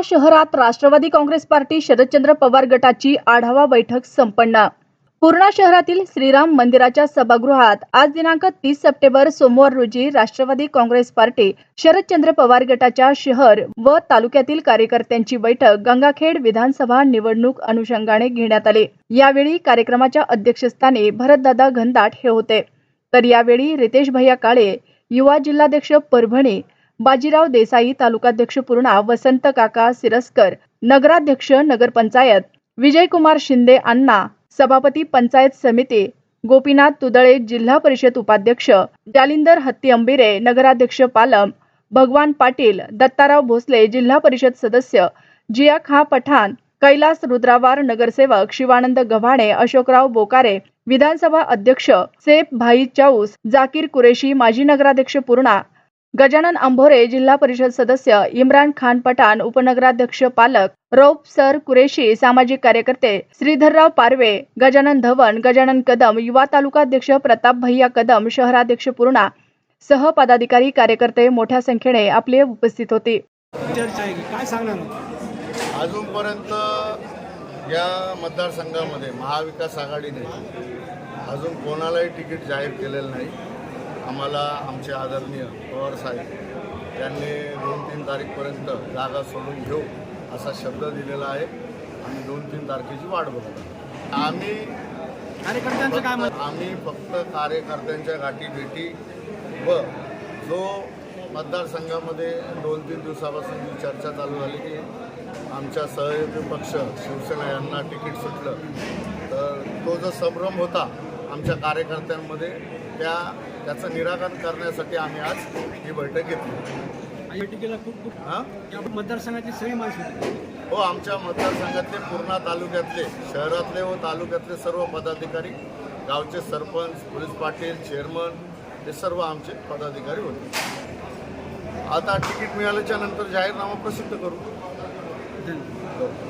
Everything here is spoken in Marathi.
पूर्णा शहरात राष्ट्रवादी काँग्रेस पार्टी शरदचंद्र पवार गटाची आढावा बैठक संपन्न. पूर्णा शहरातील श्रीराम मंदिराच्या सभागृहात आज दिनांक तीस सप्टेंबर सोमवार रोजी राष्ट्रवादी काँग्रेस पार्टी शरदचंद्र पवार गटाच्या शहर व तालुक्यातील कार्यकर्त्यांची बैठक गंगाखेड विधानसभा निवडणूक अनुषंगाने घेण्यात आली. यावेळी कार्यक्रमाच्या अध्यक्षस्थानी भरतदादा घनदाट हे होते. तर यावेळी रितेश भैया काळे युवा जिल्हाध्यक्ष परभणी बाजीराव देसाई तालुकाध्यक्ष पूर्णा वसंत काका सिरस्कर नगराध्यक्ष नगरपंचायत विजयकुमार शिंदे अण्णा सभापती पंचायत समिती गोपीनाथ तुदळे जिल्हा परिषद उपाध्यक्ष जालिंदर हत्ती अंबिरे नगराध्यक्ष पालम भगवान पाटील दत्ताराव भोसले जिल्हा परिषद सदस्य जिया खा पठाण कैलास रुद्रावार नगरसेवक शिवानंद गव्हाणे अशोकराव बोकारे विधानसभा अध्यक्ष सेफ भाई चाऊस जाकीर कुरेशी माजी नगराध्यक्ष पूर्णा गजानन अंभोरे जिल्हा परिषद सदस्य इम्रान खान पठाण उपनगराध्यक्ष पालक रौफ सर कुरेशी सामाजिक कार्यकर्ते श्रीधरराव पारवे गजानन धवन गजानन कदम युवा तालुकाध्यक्ष प्रताप भैया कदम शहराध्यक्ष पूर्णा सह पदाधिकारी कार्यकर्ते मोठ्या संख्येने आपले उपस्थित होते. काय सांगणार अजूनपर्यंत या मतदारसंघामध्ये महाविकास आघाडीने अजून कोणालाही तिकीट जाहीर केलेलं नाही. आम्हाला आमचे आदरणीय पवार साहेब त्यांनी दोन तीन तारीखपर्यंत जागा सोडून घेऊ असा शब्द दिलेला आहे आम्ही दोन तीन तारखेची वाट बघत. आम्ही कार्यकर्त्यांचं काय आम्ही फक्त कार्यकर्त्यांच्या गाठीभेटी व जो मतदारसंघामध्ये दोन तीन दिवसापासून जी चर्चा चालू झाली की आमच्या सहयोगी पक्ष शिवसेना यांना तिकीट सुटलं तर तो जो संभ्रम होता आमच्या कार्यकर्त्यांमध्ये त्या त्याचं निराकरण करण्यासाठी आम्ही आज ही बैठक घेतली. बैठकीला खूप खूप हां? या मतदारसंघाची सगळी माणसं होती. हो आमच्या मतदारसंघातले पूर्णा तालुक्यातले शहरातले व तालुक्यातले सर्व पदाधिकारी गावचे सरपंच पोलीस पाटील चेअरमन हे सर्व आमचे पदाधिकारी होते. आता तिकीट मिळाल्याच्या नंतर जाहीरनामा प्रसिद्ध करू. धन्यवाद.